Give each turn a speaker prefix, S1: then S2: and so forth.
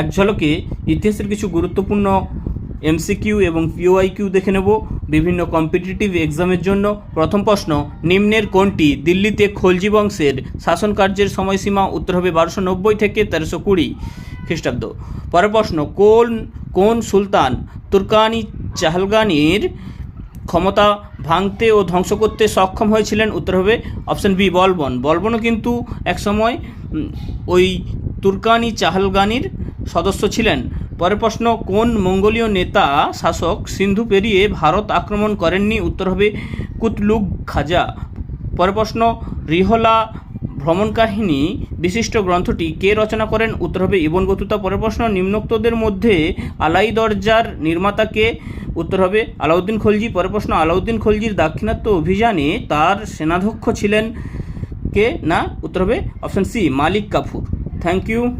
S1: এক ঝলকে ইতিহাসের কিছু গুরুত্বপূর্ণ এমসিকিউ এবং পিওআইকিউ দেখে নেব। বিভিন্ন কম্পিটিটিভ এক্সামের জন্য প্রথম প্রশ্ন, নিম্নের কোনটি? দিল্লিতে খলজি বংশের শাসন কার্যের সময়সীমা উত্তর হবে বারোশো নব্বই থেকে তেরোশো কুড়ি খ্রিস্টাব্দ। পরের প্রশ্ন, কোন কোন সুলতান তুর্কানি চাহলগানির ক্ষমতা ভাঙতে ও ধ্বংস করতে সক্ষম হয়েছিলেন? উত্তর হবে অপশন বি, বলবন। বলবনও কিন্তু একসময় ওই তুর্কানি চাহলগানির সদস্য ছিলেন। পরের প্রশ্ন, কোন মঙ্গোলীয় নেতা শাসক সিন্ধু পেরিয়ে ভারত আক্রমণ করেননি? উত্তর হবে, কুতলুগ খাজা। পরের প্রশ্ন, রিহলা ভ্রমণ কাহিনী বিশিষ্ট গ্রন্থটি কে রচনা করেন? উত্তর হবে, ইবন বতুতা। পরের প্রশ্ন, নিম্নোক্তদের মধ্যে আলাই দরজার নির্মাতাকে উত্তর হবে, আলাউদ্দিন খলজি। পরের প্রশ্ন, আলাউদ্দিন খলজির দাক্ষিণাত্য অভিযানে তার সেনাধ্যক্ষ ছিলেন কে? না? উত্তর হবে, option C, Malik Kafur. Thank you.